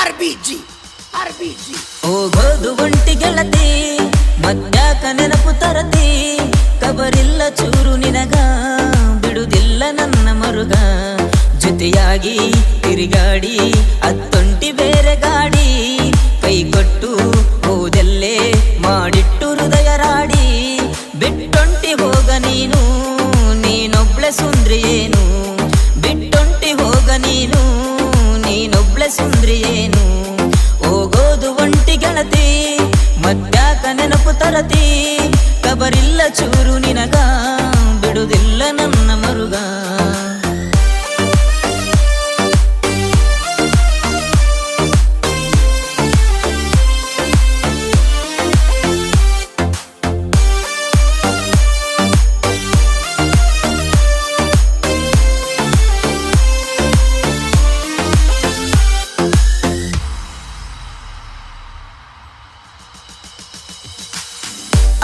RBG, ಅರ್ಬಿಜಿ ಹೋಗೋದು ಒಂಟಿ ಗೆಳತಿ ಮತ್ಯಾಕ ನೆನಪು ತರತಿ ಕಬರಿಲ್ಲ ಚೂರು ನಿನಗ ಬಿಡುದಿಲ್ಲ ನನ್ನ ಮರುಗ. ಜೊತೆಯಾಗಿ ತಿರುಗಾಡಿ ಅತ್ತೊಂಟಿ ಬೇರೆ ಗಾಡಿ ಕೈ ಕೊಟ್ಟು ಹೋದೆಲ್ಲೇ ಮಾಡಿಟ್ಟು ಹೃದಯ ರಾಡಿ ಬಿಟ್ಟೊಂಟಿ ಹೋಗ ನೀನು ನೀನೊಬ್ಳೆ ಸುಂದ್ರಿ ಏನು? ನೀನೊಬ್ಳೆ ಸುಂದ್ರಿ ಏನು? ಹೋಗೋದು ಒಂಟಿ ಗೆಳತಿ ಮದ್ಯಾಕ ನೆನಪು ತರತಿ ಕಬರಿಲ್ಲ ಚೂರು ನಿನಗ.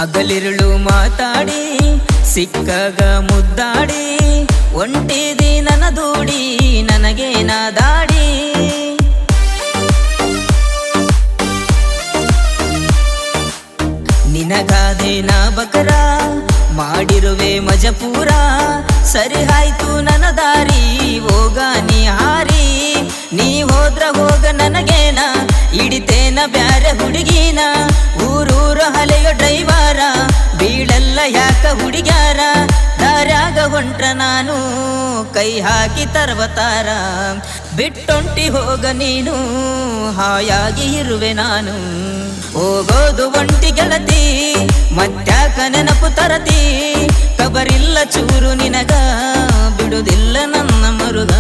ಅಗಲಿರುಳು ಮಾತಾಡಿ, ಸಿಕ್ಕಾಗ ಮುದ್ದಾಡಿ, ಒಂಟಿದಿ ನನ್ನ ದೂಡಿ? ನನಗೆ ನಾದಾಡಿ ನಿನಗಾದೆ ನಾ ಬಕರ, ಮಾಡಿರುವೆ ಮಜಪೂರ, ಸರಿ ಆಯ್ತು ನನ ದಾರಿ, ಹೋಗ ನೀ ಹಾರಿ. ನೀ ಹೋದ್ರ ಹೋಗ ನನಗೇನ ಇಡಿತೇನ ಬ್ಯಾರೆ ಹುಡುಗಿನ ಹುಡುಗ್ಯಾರ ದಾರ್ಯಾಗ ಹೊಂಟ್ರ ನಾನು. ಕೈ ಹಾಕಿ ತರ್ವತಾರ, ಬಿಟ್ಟೊಂಟಿ ಹೋಗ ನೀನು. ಹಾಯಾಗಿ ಇರುವೆ ನಾನು. ಹೋಗೋದು ಒಂಟಿ ಗೆಳತಿ ಮತ್ಯಾಕ ನೆನಪು ತರತಿ. ಕಬರಿಲ್ಲ ಚೂರು ನಿನಗ, ಬಿಡುದಿಲ್ಲ ನನ್ನ ಮರುಗ.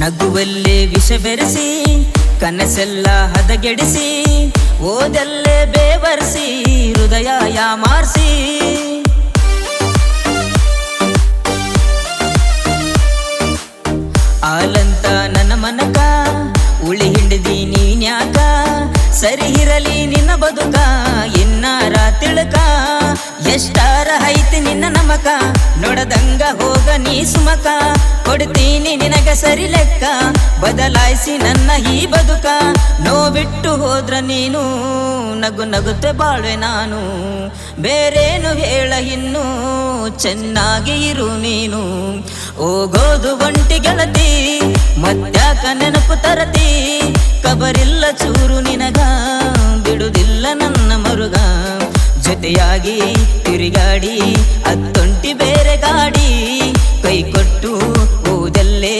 ನಗುವಲ್ಲೇ ವಿಷ ಬೆರೆಸಿ, ಕನಸೆಲ್ಲ ಹದಗೆಡಿಸಿ, ಓದಲ್ಲೇ ಬೇವರ್ಸಿ ಹೃದಯ ಯಾಮಾರಿಸಿ ಆಲಂತ ನನ್ನ ಮನಕ, ಉಳಿ ಹಿಡಿದಿ ನೀನ್ಯಾಕ, ಸರಿ ಇರಲಿ ನಿನ್ನ ಬದುಕ. ಎಷ್ಟಾರ ಐತಿ ನಿನ್ನ ನಮಕ. ನೋಡದಂಗ ಹೋಗ ನೀ ಸುಮಕ. ಕೊಡ್ತೀನಿ ನಿನಗ ಸರಿ ಲೆಕ್ಕ. ಬದಲಾಯಿಸಿ ನನ್ನ ಈ ಬದುಕ. ನೋವಿಟ್ಟು ಹೋದ್ರ ನೀನು, ನಗು ನಗುತ್ತೆ ಬಾಳ್ವೆ ನಾನು. ಬೇರೇನು ಹೇಳ ಇನ್ನು, ಚೆನ್ನಾಗಿ ಇರು ನೀನು. ಹೋಗೋದು ಒಂಟಿ ಗೆಳತಿ, ಮತ್ಯಾಕ ನೆನಪು ತರತಿ. ಕಬರಿಲ್ಲ ಚೂರು ನಿನಗ. ಜೊತೆಯಾಗಿ ತಿರುಗಾಡಿ, ಅತ್ತೊಂಟಿ ಬೇರೆ ಗಾಡಿ ಕೈ ಕೊಟ್ಟು ಓದಲ್ಲೇ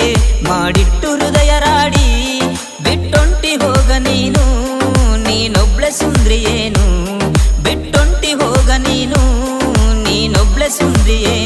ಮಾಡಿಟ್ಟು ಹೃದಯ ರಾಡಿ ಬಿಟ್ಟೊಂಟಿ ಹೋಗ ನೀನು, ನೀನೊಬ್ಳೆ ಸುಂದ್ರಿಯೇನು ಬಿಟ್ಟೊಂಟಿ ಹೋಗ ನೀನು, ನೀನೊಬ್ಳೆ ಸುಂದ್ರಿಯೇನು